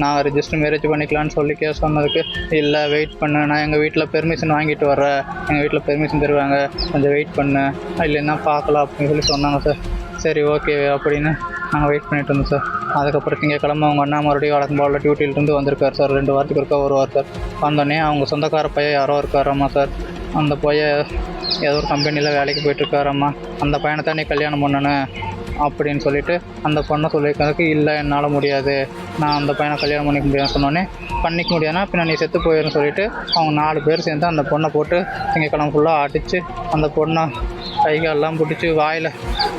நான் register marriage பண்ணிக்கலான்னு சொல்லி K சொன்னதுக்கு இல்லை வெயிட் பண்ணு. நான் எங்கள் வீட்டில் பெர்மிஷன் வாங்கிட்டு வரேன் எங்கள் வீட்டில் பெர்மிஷன் தருவாங்க. கொஞ்சம் வெயிட் பண்ணு. இல்லைன்னா பார்க்கலாம் அப்படின்னு சொல்லி சொன்னாங்க சார் சரி ஓகே அப்படின்னு நாங்கள் வெயிட் பண்ணிட்டு இருந்தோம் சார் அதுக்கப்புறம் திங்கக்கிழமை அவங்க அண்ணா மறுபடியும் வழக்கம் போல் டியூட்டியிலேருந்து வந்திருக்கார் சார் ரெண்டு வாரத்துக்கு இருக்கா வருவார் சார் வந்தோடனே அவங்க சொந்தக்கார பையன் யாரோ இருக்காராம்மா சார் அந்த பையன் ஏதோ ஒரு கம்பெனியில் வேலைக்கு போயிட்டுருக்காராம்மா அந்த பையனை தான் நீ கல்யாணம் பண்ணணும்? அப்படின்னு சொல்லிட்டு அந்த பொண்ணை சொல்லியிருக்கிறதுக்கு இல்லை என்னால் முடியாது. நான் அந்த பையனை கல்யாணம் பண்ணிக்க முடியாதுன்னு சொன்னோடனே பண்ணிக்க முடியாதுன்னா பின்ன நீ செத்து போயிடுன்னு சொல்லிட்டு அவங்க நாலு பேர் சேர்ந்து அந்த பொண்ணை போட்டு திங்கக்கிழமை ஃபுல்லாக அடித்து அந்த பொண்ணை கை காலெல்லாம் பிடிச்சி வாயில்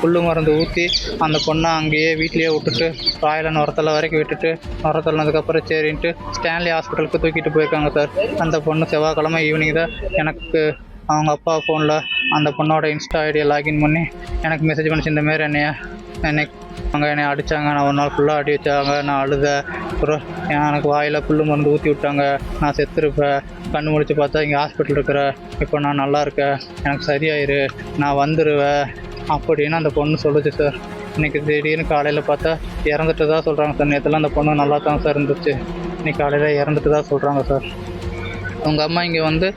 புல்லு மருந்து ஊற்றி அந்த பொண்ணை அங்கேயே வீட்லேயே விட்டுட்டு வாயில் நுரத்தல வரைக்கும் விட்டுட்டு நுரத்தலனதுக்கப்புறம் சரின்ட்டு ஸ்டான்லி ஹாஸ்பிட்டலுக்கு தூக்கிட்டு போயிருக்காங்க சார். அந்த பொண்ணு செவ்வாய்க்கிழமை ஈவினிங் தான் எனக்கு அவங்க அப்பா ஃபோனில் அந்த பொண்ணோட இன்ஸ்டா ஐடியை லாகின் பண்ணி எனக்கு மெசேஜ் பண்ணிச்சு இந்த மாரி என்னைய என்னை அவங்க என்னை அடித்தாங்க நான் ஒரு நாள் ஃபுல்லாக அடி வச்சாங்க. நான் அழுத. அப்புறம் எனக்கு வாயில் புல்லு மருந்து ஊற்றி விட்டாங்க. நான் செத்துருப்பேன். கண் முடிச்சு பார்த்தா இங்கே ஹாஸ்பிட்டல் இருக்கிற. இப்போ நான் நல்லா இருக்கேன். எனக்கு சரியாயிரு. நான் வந்துடுவேன் அப்படின்னு அந்த பொண்ணு சொல்லுச்சு சார் இன்னைக்கு திடீர்னு காலையில் பார்த்தா இறந்துட்டு தான் சொல்கிறாங்க சார் நேற்றுலாம் அந்த பொண்ணு நல்லா தான் சார் இருந்துச்சு. இன்றைக்கி காலையில் இறந்துட்டு தான் சொல்கிறாங்க சார் உங்கள் அம்மா இங்கே வந்து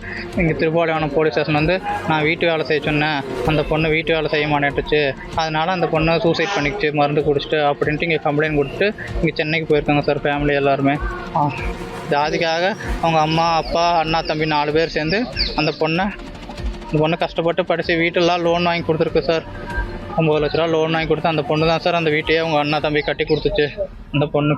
இங்கே திருப்பாளையம் போலீஸ் ஸ்டேஷன் வந்து நான் வீட்டு வேலை செய்ய சொன்னேன். அந்த பொண்ணு வீட்டு வேலை செய்ய மாட்டேன்ட்டுச்சு அதனால அந்த பொண்ணை சூசைட் பண்ணிக்கிச்சு மருந்து குடிச்சிட்டு அப்படின்ட்டு இங்கே கம்ப்ளைண்ட் கொடுத்துட்டு இங்கே சென்னைக்கு போயிருக்காங்க சார் ஃபேமிலி எல்லாருமே. ஜாதிக்காக அவங்க அம்மா அப்பா அண்ணா தம்பி நாலு பேர் சேர்ந்து அந்த பொண்ணை அந்த பொண்ணு கஷ்டப்பட்டு படித்து வீட்டெல்லாம் லோன் வாங்கி கொடுத்துருக்கு சார் ஒம்பது லட்ச ரூபா லோன் வாங்கி கொடுத்து அந்த பொண்ணு தான் சார் அந்த வீட்டையே அவங்க அண்ணா தம்பி கட்டி கொடுத்துச்சு. அந்த பொண்ணு